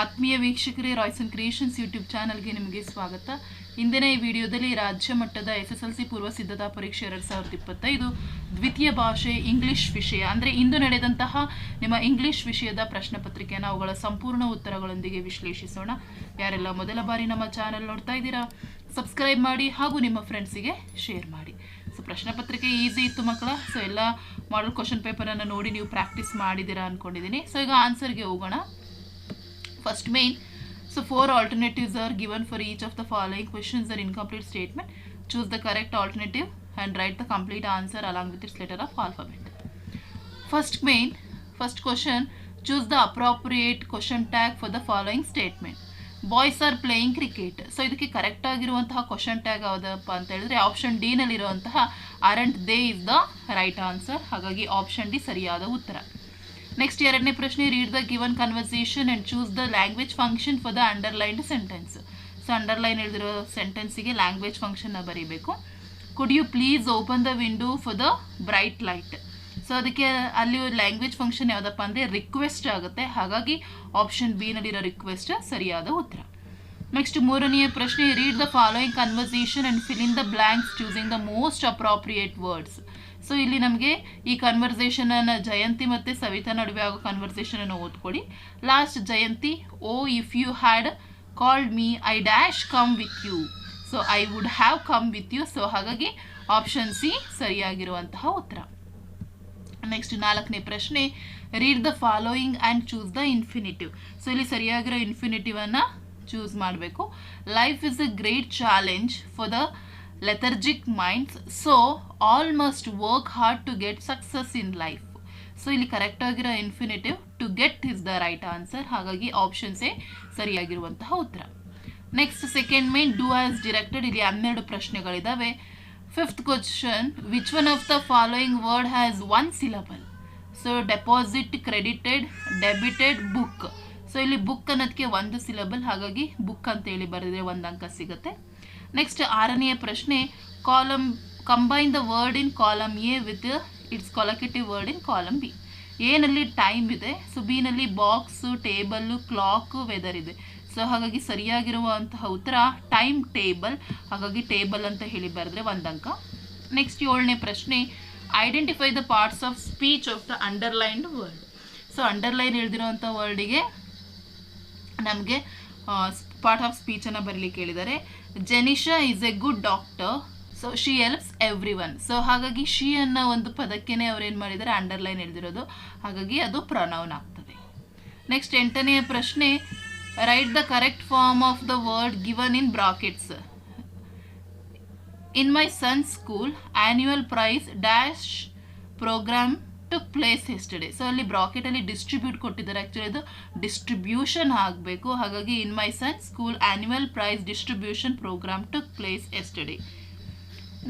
ಆತ್ಮೀಯ ವೀಕ್ಷಕರೇ Royce and creations YouTube ಚಾನಲ್ಗೆ ನಿಮಗೆ ಸ್ವಾಗತ. ಇಂದಿನ ಈ ವಿಡಿಯೋದಲ್ಲಿ ರಾಜ್ಯ ಮಟ್ಟದ ಎಸ್ ಎಸ್ ಎಲ್ ಸಿ ಪೂರ್ವ ಸಿದ್ಧತಾ ಪರೀಕ್ಷೆ ಎರಡು ಸಾವಿರದ ಇಪ್ಪತ್ತೈದು ದ್ವಿತೀಯ ಭಾಷೆ ಇಂಗ್ಲಿಷ್ ವಿಷಯ. ಅಂದರೆ ಇಂದು ನಡೆದಂತಹ ನಿಮ್ಮ ಇಂಗ್ಲಿಷ್ ವಿಷಯದ ಪ್ರಶ್ನೆ ಪತ್ರಿಕೆಯನ್ನು ಅವುಗಳ ಸಂಪೂರ್ಣ ಉತ್ತರಗಳೊಂದಿಗೆ ವಿಶ್ಲೇಷಿಸೋಣ. ಯಾರೆಲ್ಲ ಮೊದಲ ಬಾರಿ ನಮ್ಮ ಚಾನಲ್ ನೋಡ್ತಾ ಇದ್ದೀರಾ ಸಬ್ಸ್ಕ್ರೈಬ್ ಮಾಡಿ ಹಾಗೂ ನಿಮ್ಮ ಫ್ರೆಂಡ್ಸಿಗೆ ಶೇರ್ ಮಾಡಿ. ಸೊ ಪ್ರಶ್ನೆ ಪತ್ರಿಕೆ ಈಸಿ ಇತ್ತು ಮಕ್ಕಳ. ಸೊ ಎಲ್ಲ ಮಾಡಲ್ ಕ್ವಶನ್ ಪೇಪರನ್ನು ನೋಡಿ ನೀವು ಪ್ರಾಕ್ಟೀಸ್ ಮಾಡಿದ್ದೀರಾ ಅಂದ್ಕೊಂಡಿದ್ದೀನಿ ಸೊ ಈಗ ಆನ್ಸರ್ಗೆ ಹೋಗೋಣ. First main, so four alternatives are given for each of the following questions or incomplete statement. Choose the correct alternative and write the complete answer along with its letter of alphabet. First main, first question, choose the appropriate question tag for the following statement. Boys are playing cricket so ಇದಕ್ಕೆ correct ಆಗಿರುವಂತಹ question tag ಯಾವುದಪ್ಪ ಅಂತ ಹೇಳಿದ್ರೆ option D ನಲ್ಲಿರುವಂತಹ aren't they is the right answer ಹಾಗಾಗಿ option D ಸರಿಯಾದ ಉತ್ತರ next ಎರಡನೇ ಪ್ರಶ್ನೆ read the given conversation and choose the language function for the underlined sentence so underline ಹೇಳಿದಿರೋ ಸೆಂಟೆನ್ಸಿಗೆ ಲ್ಯಾಂಗ್ವೇಜ್ ಫಂಕ್ಷನ್ನ ಬರೀಬೇಕು. Could you please open the window for the bright light so ಅದಕ್ಕೆ ಅಲ್ಲಿ ಲ್ಯಾಂಗ್ವೇಜ್ ಫಂಕ್ಷನ್ ಯಾವುದಪ್ಪ ಅಂದರೆ ರಿಕ್ವೆಸ್ಟ್ ಆಗುತ್ತೆ. ಹಾಗಾಗಿ ಆಪ್ಷನ್ ಬಿ ನಲ್ಲಿರೋ ರಿಕ್ವೆಸ್ಟ್ ಸರಿಯಾದ ಉತ್ತರ. ನೆಕ್ಸ್ಟ್ ಮೂರನೆಯ ಪ್ರಶ್ನೆ read the following conversation and fill in the blanks choosing the most appropriate words so ಇಲ್ಲಿ ನಮಗೆ ಈ ಕನ್ವರ್ಸೇಷನನ್ನು ಜಯಂತಿ ಮತ್ತು ಸವಿತಾ ನಡುವೆ ಆಗೋ ಕನ್ವರ್ಸೇಷನನ್ನು ಓದ್ಕೊಳ್ಳಿ last Jayanti oh if you had called me I dash come with you so I would have come with you so ಹಾಗಾಗಿ option C ಸರಿಯಾಗಿರುವಂತಹ ಉತ್ತರ. ನೆಕ್ಸ್ಟ್ ನಾಲ್ಕನೇ ಪ್ರಶ್ನೆ read the following and choose the infinitive so ಇಲ್ಲಿ ಸರಿಯಾಗಿರೋ ಇನ್ಫಿನಿಟಿವನ್ನು choose ಮಾಡಬೇಕು. Life is a great challenge for the lethargic minds so all must work hard to get success in life so ಇಲ್ಲಿ correct ಆಗಿರೋ infinitive to get is the right answer ಹಾಗಾಗಿ ಆಪ್ಷನ್ಸೇ ಸರಿಯಾಗಿರುವಂತಹ ಉತ್ತರ. Next second main do as directed ಇಲ್ಲಿ ಹನ್ನೆರಡು ಪ್ರಶ್ನೆಗಳಿದ್ದಾವೆ fifth question which one of the following word has one syllable so deposit credited debited book so ಇಲ್ಲಿ book ಅನ್ನೋದಕ್ಕೆ ಒಂದು syllable ಹಾಗಾಗಿ book ಅಂತ ಹೇಳಿ ಬರೆದ್ರೆ ಒಂದು ಅಂಕ ಸಿಗುತ್ತೆ. ನೆಕ್ಸ್ಟ್ ಆರನೆಯ ಪ್ರಶ್ನೆ column combine the word in column A with its collocative word in column B ಎನಲ್ಲಿ time ಇದೆ ಸೊ ಬಿನಲ್ಲಿ ಬಾಕ್ಸು ಟೇಬಲ್ಲು ಕ್ಲಾಕು ವೆದರ್ ಇದೆ. ಸೊ ಹಾಗಾಗಿ ಸರಿಯಾಗಿರುವಂತಹ ಉತ್ತರ ಟೈಮ್ ಟೇಬಲ್ ಹಾಗಾಗಿ ಟೇಬಲ್ ಅಂತ ಹೇಳಿ ಬರೆದ್ರೆ ಒಂದು ಅಂಕ. ನೆಕ್ಸ್ಟ್ ಏಳನೇ ಪ್ರಶ್ನೆ identify the parts of speech of the underlined word so underline ಹೇಳ್ದಿರೋವಂಥ ವರ್ಡಿಗೆ ನಮಗೆ ಪಾರ್ಟ್ ಆಫ್ ಸ್ಪೀಚನ್ನು ಬರಲಿಕ್ಕೆ ಹೇಳಿದ್ದಾರೆ. Jenisha is a good doctor so she helps everyone so ಹಾಗಾಗಿ ಶಿ ಅನ್ನೋ ಒಂದು ಪದಕ್ಕೇನೆ ಏನು ಮಾಡಿದ್ದಾರೆ ಅಂಡರ್ಲೈನ್ ಹೇಳ್ದಿರೋದು ಹಾಗಾಗಿ ಅದು ಪ್ರೊನೌನ್ ಆಗ್ತದೆ. ನೆಕ್ಸ್ಟ್ ಎಂಟನೆಯ ಪ್ರಶ್ನೆ right the correct form of the word given in brackets in my sun school annual price dash program took place ಎಸ್ಟಡೆ so ಅಲ್ಲಿ ಬ್ರಾಕೆಟಲ್ಲಿ ಡಿಸ್ಟ್ರಿಬ್ಯೂಟ್ ಕೊಟ್ಟಿದ್ದಾರೆ. ಆ್ಯಕ್ಚುಲಿ ಅದು ಡಿಸ್ಟ್ರಿಬ್ಯೂಷನ್ ಆಗಬೇಕು. ಹಾಗಾಗಿ ಇನ್ ಮೈ ಸನ್ school annual prize distribution program took place ಎಸ್ಟಡೆ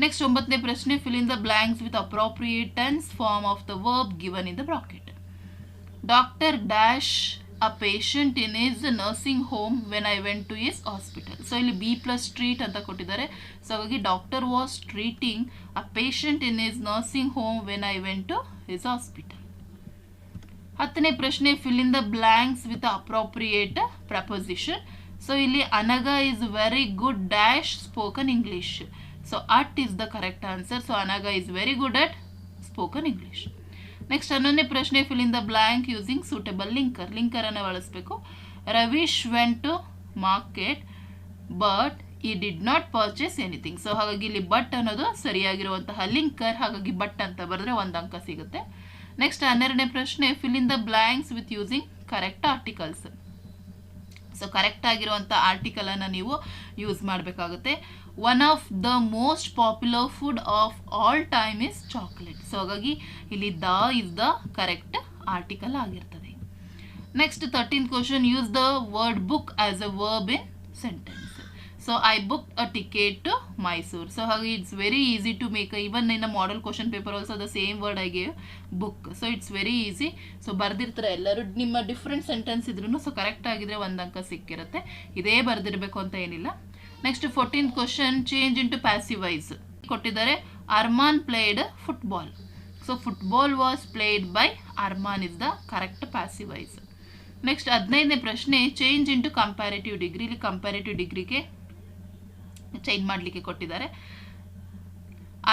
next ಒಂಬತ್ತನೇ ಪ್ರಶ್ನೆ. Fill in the blanks with appropriate tense form of the verb given in the bracket doctor dash a patient in is nursing home when I went to his hospital so ಇಲ್ಲಿ B plus treat ಅಂತ ಕೊಟ್ಟಿದ್ದಾರೆ. So ಹಾಗಾಗಿ doctor was treating a patient in his nursing home when I went to his hospital ಹತ್ತನೇ ಪ್ರಶ್ನೆ fill in the blanks with appropriate preposition so ಇಲ್ಲಿ Anagha is very good dash spoken English so at is the correct answer so Anagha is very good at spoken English next ಹನ್ನೊಂದನೇ ಪ್ರಶ್ನೆ fill in the blank using suitable linker ಲಿಂಕರನ್ನು ಬಳಸಬೇಕು. Ravish went to market but he did not purchase anything so ಹಾಗಾಗಿ ಇಲ್ಲಿ but ಅನ್ನೋದು ಸರಿಯಾಗಿರುವಂತಹ linker ಹಾಗಾಗಿ but ಅಂತ ಬರೆದ್ರೆ ಒಂದು ಅಂಕ ಸಿಗುತ್ತೆ. ನೆಕ್ಸ್ಟ್ ಹನ್ನೆರಡನೇ ಪ್ರಶ್ನೆ fill in the blanks with using correct articles so correct ಆಗಿರುವಂಥ ಆರ್ಟಿಕಲನ್ನು ನೀವು ಯೂಸ್ ಮಾಡಬೇಕಾಗುತ್ತೆ. One of the most popular food of all time is chocolate so ಹಾಗಾಗಿ ಇಲ್ಲಿ the is the correct article ಆಗಿರ್ತದೆ. Next thirteen question use the word book as a verb in sentence so I book a ticket to so ಹಾಗೆ it's very easy to make even in a model question paper also the same word I gave book so it's very easy so ಬರ್ದಿರ್ತಾರೆ ಎಲ್ಲರೂ, ನಿಮ್ಮ different sentence ಇದ್ರೂ so correct ಆಗಿದ್ರೆ ಒಂದು ಅಂಕ ಸಿಕ್ಕಿರುತ್ತೆ. ಇದೇ ಬರ್ದಿರಬೇಕು ಅಂತ ಏನಿಲ್ಲ. Next fourteen question change into passive voice ಕೊಟ್ಟಿದ್ದಾರೆ Arman played football so football was played by Arman is the correct passive voice next ಹದಿನೈದನೇ ಪ್ರಶ್ನೆ ಚೇಂಜ್ ಇಂಟು ಕಂಪ್ಯಾರಿಟಿವ್ ಡಿಗ್ರಿ ಇಲ್ಲಿ ಕಂಪ್ಯಾರಿಟಿವ್ ಡಿಗ್ರಿಗೆ ಚೇಂಜ್ ಮಾಡಲಿಕ್ಕೆ ಕೊಟ್ಟಿದ್ದಾರೆ.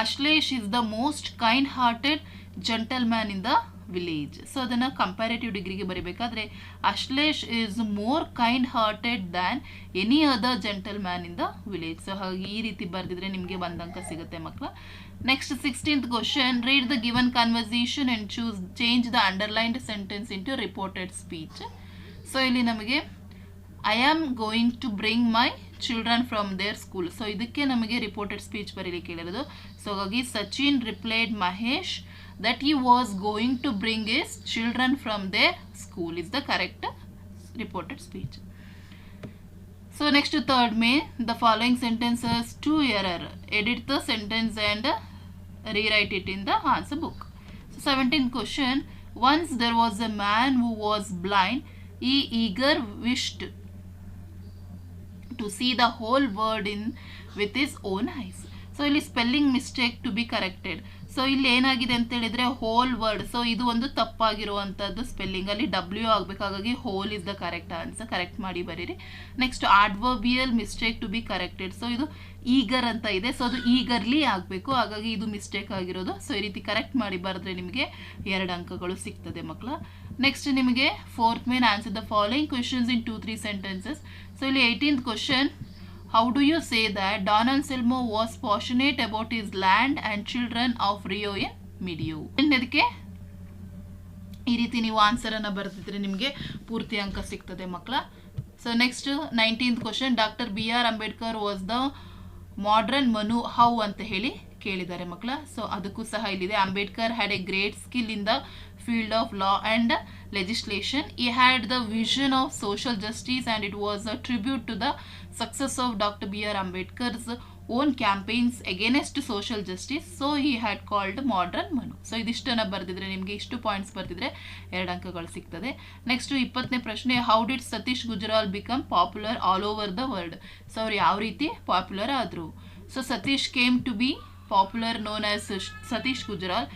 Ashlesh is the most kind hearted gentleman in the village so ಅದನ್ನು comparative ಡಿಗ್ರಿಗೆ ಬರೀಬೇಕಾದ್ರೆ, Ashlesh is more kind hearted than any other gentleman in the village so ಹಾಗೆ ಈ ರೀತಿ ಬರೆದಿದ್ರೆ ನಿಮಗೆ ಒಂದು ಅಂಕ ಸಿಗುತ್ತೆ ಮಕ್ಕಳ next sixteenth question read the given conversation and choose change the underlined sentence into reported speech so ಇಲ್ಲಿ ನಮಗೆ I am going to bring my children from their school so ಇದಕ್ಕೆ ನಮಗೆ ರಿಪೋರ್ಟೆಡ್ ಸ್ಪೀಚ್ ಬರೀಲಿಕ್ಕೆ ಹೇಳಿರೋದು ಸೊ ಹಾಗಾಗಿ Sachin replied Mahesh that he was going to bring his children from their school is the correct reported speech so next third main the following sentences to error edit the sentence and rewrite it in the answer book. So 17th question. Once there was a man who was blind, he eager wished to see the whole world in with his own eyes so ಇಲ್ಲಿ spelling mistake to be corrected so ಇಲ್ಲಿ ಏನಾಗಿದೆ ಅಂತ ಹೇಳಿದ್ರೆ hole word so ಇದು ಒಂದು ತಪ್ಪಾಗಿರುವಂಥದ್ದು spelling ಅಲ್ಲಿ W ಆಗಬೇಕಾಗಿ whole is the correct answer correct ಮಾಡಿ ಬರೀರಿ. Next adverbial mistake to be corrected so ಇದು ಈಗರ್ ಅಂತ ಇದೆ. ಸೊ ಅದು ಈಗರ್ಲಿ ಆಗಬೇಕು. ಹಾಗಾಗಿ ಇದು ಮಿಸ್ಟೇಕ್ ಆಗಿರೋದು. ಸೊ ಈ ರೀತಿ ಕರೆಕ್ಟ್ ಮಾಡಿ ಬರೆದ್ರೆ ನಿಮಗೆ ಎರಡು ಅಂಕಗಳು ಸಿಗ್ತದೆ ಮಕ್ಕಳ ನೆಕ್ಸ್ಟ್ ನಿಮಗೆ fourth main answer the following questions in two three sentences so ಇಲ್ಲಿ eighteenth question how do you say that Don Selmo was passionate about his land and children of Rio in Medio ಇದಕ್ಕೆ ಈ ರೀತಿ ನೀವು ಆನ್ಸರನ್ನು ಬರೆದಿದ್ರೆ ನಿಮಗೆ ಪೂರ್ತಿ ಅಂಕ ಸಿಗ್ತದೆ ಮಕ್ಕಳ so next nineteenth question doctor B R Ambedkar was the modern Manu how ಅಂತ ಹೇಳಿ ಕೇಳಿದ್ದಾರೆ ಮಕ್ಕಳ. ಸೊ ಅದಕ್ಕೂ ಸಹ ಇಲ್ಲಿದೆ. Ambedkar had a great skill in the field of law and legislation he had the vision of social justice and it was a tribute to the success of doctor B R Ambedkar's own campaigns against social justice so he had called modern Manu so ಇದಿಷ್ಟನ್ನು ಬರೆದಿದ್ರೆ, ನಿಮಗೆ ಇಷ್ಟು points ಬರ್ತಿದ್ರೆ ಎರಡು ಅಂಕಗಳು ಸಿಗ್ತದೆ. Next ಇಪ್ಪತ್ತನೇ ಪ್ರಶ್ನೆ how did Satish Gujral become popular all over the world so ಅವ್ರು ಯಾವ ರೀತಿ ಪಾಪ್ಯುಲರ್ ಆದರು? So Satish came to be popular known as Satish Gujral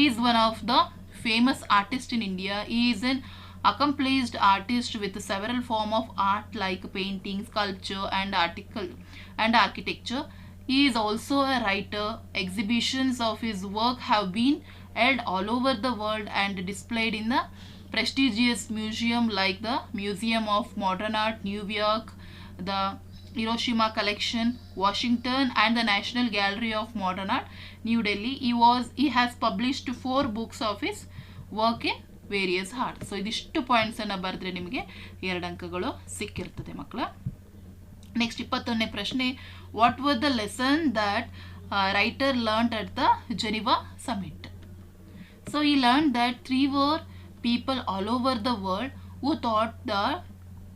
is one of the famous artist in India is an accomplished artist with several form of art like painting sculpture and article and architecture He is also a writer. Exhibitions of his work have been held all over the world and displayed in the prestigious museum like the Museum of Modern Art, New York, the Hiroshima Collection, Washington, and the National Gallery of Modern Art, New Delhi. He was he has published four books of his work in various art so ಇದಿಷ್ಟು ಪಾಯಿಂಟ್ಸನ್ನು ಬರೆದ್ರೆ ನಿಮಗೆ ಎರಡು ಅಂಕಗಳು ಸಿಕ್ಕಿರ್ತದೆ ಮಕ್ಕಳ next ಇಪ್ಪತ್ತೊಂದನೇ ಪ್ರಶ್ನೆ what were the lesson that writer learned at the Geneva summit so he learn that there were people all over the world who thought the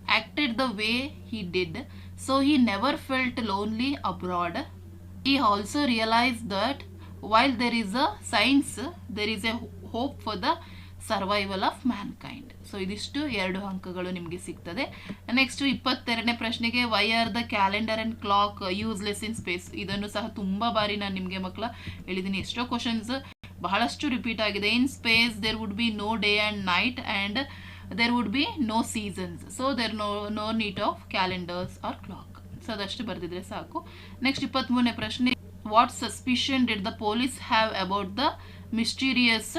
acted the way he did, so he never felt lonely abroad. He also realized that while there is a science, there is a hope for the survival of mankind so ಇದಿಷ್ಟು ಎರಡು ಅಂಕಗಳು ನಿಮಗೆ ಸಿಗ್ತದೆ. Next ಇಪ್ಪತ್ತೆರಡನೇ ಪ್ರಶ್ನೆಗೆ why are the calendar and clock useless in space ಇದನ್ನು ಸಹ ತುಂಬ ಬಾರಿ ನಾನು ನಿಮಗೆ ಮಕ್ಕಳ ಹೇಳಿದ್ದೀನಿ ಎಷ್ಟೋ ಕ್ವಶನ್ಸ್ ಬಹಳಷ್ಟು ರಿಪೀಟ್ ಆಗಿದೆ. In space there would be no day and night and there would be no seasons so there no no need of calendars or clock so ಅದಷ್ಟು ಬರೆದಿದ್ರೆ ಸಾಕು. ನೆಕ್ಸ್ಟ್ ಇಪ್ಪತ್ತ್ಮೂರನೇ ಪ್ರಶ್ನೆ what suspicion did the police have about the mysterious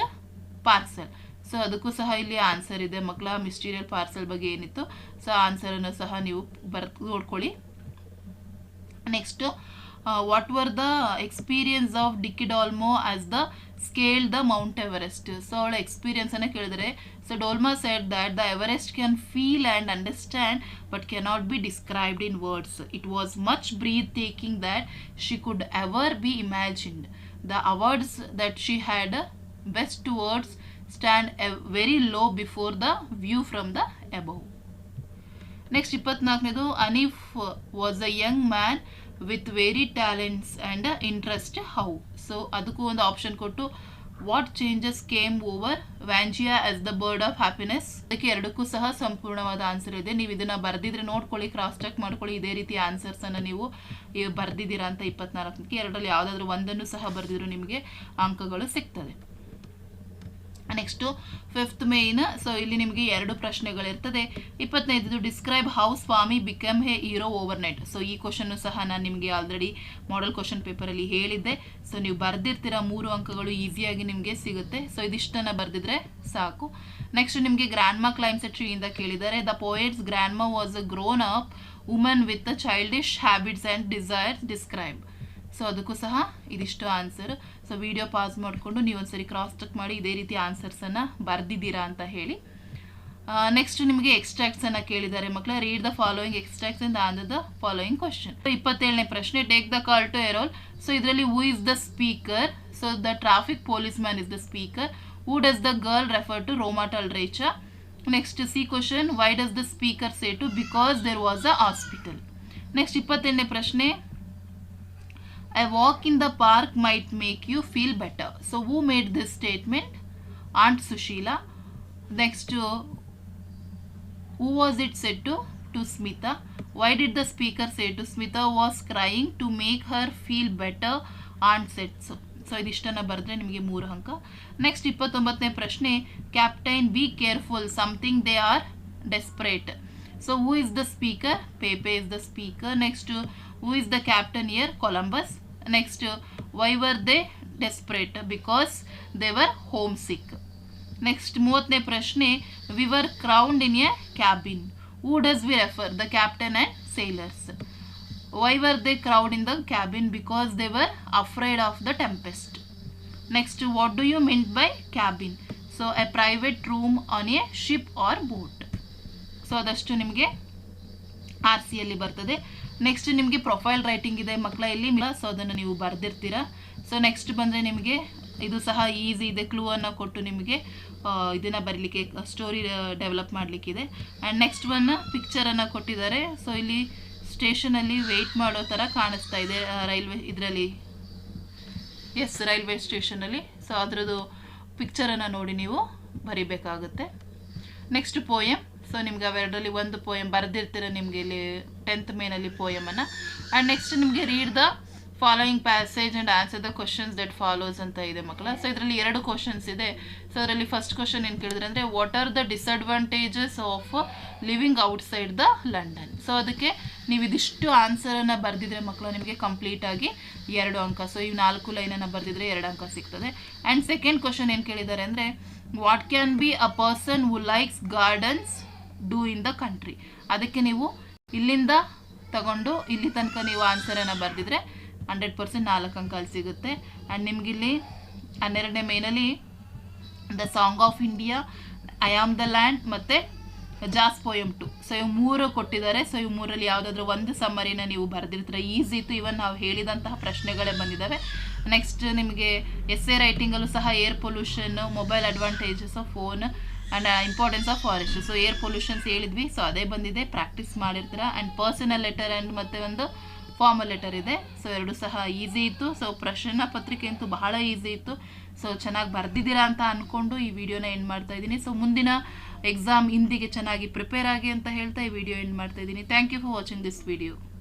parcel so ಅದಕ್ಕೂ ಸಹ ಇಲ್ಲಿ answer ಇದೆ. ಮಕ್ಕಳ ಮಿಸ್ಟೀರಿಯಲ್ ಪಾರ್ಸಲ್ ಬಗ್ಗೆ ಏನಿತ್ತು? ಸೊ ಆನ್ಸರನ್ನು ಸಹ ನೀವು ಬರ್ ನೋಡ್ಕೊಳ್ಳಿ. Next what were the experience of Dicky Dolma as the scale the mount Everest so ಅವಳ ಎಕ್ಸ್ಪೀರಿಯನ್ಸನ್ನು ಕೇಳಿದರೆ so Dolma said that the Everest can feel and understand but cannot be described in words it was much breath taking that she could ever be imagined the awards that she had best towards stand very low before the view from the above next ಇಪ್ಪತ್ನಾಲ್ಕನೇದು Hanif was a young man with very talents and interest how so ಅದಕ್ಕೂ ಒಂದು option ಕೊಟ್ಟು what changes came over ವ್ಯಾಂಜಿಯಾ as the bird of happiness ಅದಕ್ಕೆ ಎರಡಕ್ಕೂ ಸಹ ಸಂಪೂರ್ಣವಾದ answer ಇದೆ. ನೀವು ಇದನ್ನು ಬರೆದಿದ್ರೆ ನೋಡ್ಕೊಳ್ಳಿ ಕ್ರಾಸ್ ಚೆಕ್ ಮಾಡ್ಕೊಳ್ಳಿ, ಇದೇ ರೀತಿ ಆನ್ಸರ್ಸನ್ನು ನೀವು ಬರೆದಿದ್ದೀರಾ ಅಂತ ಇಪ್ಪತ್ನಾಲ್ಕಕ್ಕೆ. ಎರಡರಲ್ಲಿ ಯಾವುದಾದ್ರೂ ಒಂದನ್ನು ಸಹ ಬರೆದಿದ್ರು ನಿಮಗೆ ಅಂಕಗಳು ಸಿಗ್ತದೆ. ನೆಕ್ಸ್ಟು ಫಿಫ್ತ್ ಮೇಯ್ನ್ ಸೊ ಇಲ್ಲಿ ನಿಮಗೆ ಎರಡು ಪ್ರಶ್ನೆಗಳಿರ್ತದೆ. ಇಪ್ಪತ್ತೈದು describe how Swami become hey hero overnight so ಈ ಕ್ವಶನ್ನು ಸಹ ನಾನು ನಿಮಗೆ ಆಲ್ರೆಡಿ ಮಾಡೆಲ್ ಕ್ವಶನ್ ಪೇಪರಲ್ಲಿ ಹೇಳಿದ್ದೆ. ಸೊ ನೀವು ಬರೆದಿರ್ತೀರ ಮೂರು ಅಂಕಗಳು ಈಸಿಯಾಗಿ ನಿಮಗೆ ಸಿಗುತ್ತೆ. ಸೊ ಇದಿಷ್ಟನ್ನು ಬರೆದಿದ್ರೆ ಸಾಕು. ನೆಕ್ಸ್ಟ್ ನಿಮಗೆ ಗ್ರ್ಯಾಂಡ್ ಮಾ ಕ್ಲೈಮ್ಸ್ ಟ್ರೀಯಿಂದ ಕೇಳಿದ್ದಾರೆ. The poet's grandma was a grown up woman with childish habits and desires describe so ಅದಕ್ಕೂ ಸಹ ಇದಿಷ್ಟು ಆನ್ಸರ್ ಸೊ ವಿಡಿಯೋ ಪಾಸ್ ಮಾಡಿಕೊಂಡು ನೀವು ಒಂದ್ಸರಿ ಕ್ರಾಸ್ ಚೆಕ್ ಮಾಡಿ ಇದೇ ರೀತಿ ಆನ್ಸರ್ಸನ್ನು ಬರೆದಿದ್ದೀರಾ ಅಂತ ಹೇಳಿ. ನೆಕ್ಸ್ಟ್ ನಿಮಗೆ ಎಕ್ಸ್ಟ್ರಾಕ್ಟ್ಸನ್ನು ಕೇಳಿದ್ದಾರೆ ಮಕ್ಕಳ read the following extracts and on the following question ಇಪ್ಪತ್ತೇಳನೇ ಪ್ರಶ್ನೆ take the call to Errol so ಇದರಲ್ಲಿ who is the speaker so the traffic police man is the speaker who does the girl refer to ರೋಮಾಟಲ್ ರೇಚಾ next C question why does the speaker say to because there was a hospital next ಇಪ್ಪತ್ತೆಂಟನೇ ಪ್ರಶ್ನೆ. A walk in the park might make you feel better. So, who made this statement? Aunt Sushila. Next, uh, who was it said to? To Smita. Why did the speaker say to Smita was crying to make her feel better? Aunt said so. So ಇದಿಷ್ಟನ್ನು ಬರೆದ್ರೆ ನಿಮಗೆ ಮೂರು ಅಂಕ next ಇಪ್ಪತ್ತೊಂಬತ್ತನೇ ಪ್ರಶ್ನೆ captain be careful something they are desperate so who is the speaker ಪೇಪೆ is the speaker next is the captain here Columbus next why were they desperate because they were homesick next ಮೂವತ್ತನೇ ಪ್ರಶ್ನೆ we were crowded in a cabin who does we refer the captain and sailors why were they crowd in the cabin because they were afraid of the tempest next what do you mean by cabin so a private room on a ship or boat so ಅದಷ್ಟು ನಿಮಗೆ R ಸಿಯಲ್ಲಿ ಬರ್ತದೆ. Next ನಿಮಗೆ profile writing ಇದೆ ಮಕ್ಕಳ ಇಲ್ಲಿ so ಅದನ್ನು ನೀವು ಬರೆದಿರ್ತೀರಾ. ಸೊ ನೆಕ್ಸ್ಟ್ ಬಂದರೆ ನಿಮಗೆ ಇದು ಸಹ ಈಸಿ ಇದೆ ಕ್ಲೂ ಅನ್ನು ಕೊಟ್ಟು ನಿಮಗೆ ಇದನ್ನು ಬರಲಿಕ್ಕೆ ಸ್ಟೋರಿ ಡೆವಲಪ್ ಮಾಡಲಿಕ್ಕಿದೆ. ಆ್ಯಂಡ್ ನೆಕ್ಸ್ಟ್ ಒನ್ ಪಿಕ್ಚರನ್ನು ಕೊಟ್ಟಿದ್ದಾರೆ. ಸೊ ಇಲ್ಲಿ ಸ್ಟೇಷನಲ್ಲಿ ವೆಯ್ಟ್ ಮಾಡೋ ಥರ ಕಾಣಿಸ್ತಾ ಇದೆ ರೈಲ್ವೆ ಇದರಲ್ಲಿ. ಎಸ್ ರೈಲ್ವೆ ಸ್ಟೇಷನಲ್ಲಿ ಸೊ ಅದರದ್ದು ಪಿಕ್ಚರನ್ನು ನೋಡಿ ನೀವು ಬರಿಬೇಕಾಗುತ್ತೆ. ನೆಕ್ಸ್ಟ್ ಪೋಯಮ್ ಸೊ ನಿಮ್ಗೆ ಅವೆರಡರಲ್ಲಿ ಒಂದು ಪೋಯಮ್ ಬರೆದಿರ್ತೀರ ನಿಮಗೆ ಇಲ್ಲಿ ಟೆಂತ್ ಮೇನಲ್ಲಿ ಪೋಯಮನ್ನು ಆ್ಯಂಡ್ ನೆಕ್ಸ್ಟ್ ನಿಮಗೆ read the following passage and answer the questions that follows ಅಂತ ಇದೆ ಮಕ್ಕಳ. ಸೊ ಇದರಲ್ಲಿ ಎರಡು ಕ್ವಶನ್ಸ್ ಇದೆ. ಸೊ ಅದರಲ್ಲಿ ಫಸ್ಟ್ ಕ್ವಶನ್ ಏನು ಕೇಳಿದ್ರೆ ಅಂದರೆ what are the disadvantages of living outside the London so ಅದಕ್ಕೆ ನೀವು ಇದಿಷ್ಟು ಆನ್ಸರನ್ನು ಬರೆದಿದ್ರೆ ಮಕ್ಕಳು, ನಿಮಗೆ ಕಂಪ್ಲೀಟಾಗಿ ಎರಡು ಅಂಕ. ಸೊ ಈ ನಾಲ್ಕು ಲೈನನ್ನು ಬರೆದಿದ್ರೆ ಎರಡು ಅಂಕ ಸಿಗ್ತದೆ. ಆ್ಯಂಡ್ ಸೆಕೆಂಡ್ ಕ್ವಶನ್ ಏನು ಕೇಳಿದ್ದಾರೆ ಅಂದರೆ what can be a person who likes gardens do in the country ಅದಕ್ಕೆ ನೀವು ಇಲ್ಲಿಂದ ತಗೊಂಡು ಇಲ್ಲಿ ತನಕ ನೀವು ಆನ್ಸರನ್ನು ಬರೆದಿದ್ರೆ ಹಂಡ್ರೆಡ್ ಪರ್ಸೆಂಟ್ ನಾಲ್ಕು ಅಂಕ ಅಲ್ಲಿ ಸಿಗುತ್ತೆ. ಆ್ಯಂಡ್ ನಿಮಗಿಲ್ಲಿ ಹನ್ನೆರಡನೇ ಮೇನಲ್ಲಿ the song of India I am the land ಮತ್ತು ಜಾಸ್ ಪೋಯಮ್ ಟು ಸೊ ಇವು ಮೂರು ಕೊಟ್ಟಿದ್ದಾರೆ. ಸೊ ಇವು ಮೂರಲ್ಲಿ ಯಾವುದಾದ್ರೂ ಒಂದು ಸಮ್ಮರಿನ ನೀವು ಬರೆದಿರ್ತೀರ? ಈಸಿ ಇತ್ತು ಇವನ್ ನಾವು ಹೇಳಿದಂತಹ ಪ್ರಶ್ನೆಗಳೇ ಬಂದಿದ್ದಾವೆ. ನೆಕ್ಸ್ಟ್ ನಿಮಗೆ ಎಸ್ ಎ ರೈಟಿಂಗಲ್ಲೂ ಸಹ air pollution mobile advantages phone and importance of forest so air pollutions ಹೇಳಿದ್ವಿ. ಸೊ ಅದೇ ಬಂದಿದೆ. ಪ್ರಾಕ್ಟೀಸ್ ಮಾಡಿರ್ತೀರ. ಆ್ಯಂಡ್ ಪರ್ಸನಲ್ ಲೆಟರ್ ಆ್ಯಂಡ್ ಮತ್ತೆ ಒಂದು ಫಾರ್ಮಲ್ ಲೆಟರ್ ಇದೆ. ಸೊ ಎರಡು ಸಹ ಈಸಿ ಇತ್ತು. ಸೊ ಪ್ರಶ್ನ ಪತ್ರಿಕೆ ಅಂತೂ ಬಹಳ ಈಸಿ ಇತ್ತು. ಸೊ ಚೆನ್ನಾಗಿ ಬರೆದಿದ್ದೀರಾ ಅಂತ ಅಂದ್ಕೊಂಡು ಈ ವಿಡಿಯೋನ ಎಂಡ್ ಮಾಡ್ತಾ ಇದ್ದೀನಿ. ಸೊ ಮುಂದಿನ ಎಕ್ಸಾಮ್ ಹಿಂದಿಗೆ ಚೆನ್ನಾಗಿ ಪ್ರಿಪೇರ್ ಆಗಿ ಅಂತ ಹೇಳ್ತಾ ಈ ವಿಡಿಯೋ ಎಂಡ್ ಮಾಡ್ತಾ ಇದ್ದೀನಿ. Thank you for watching this video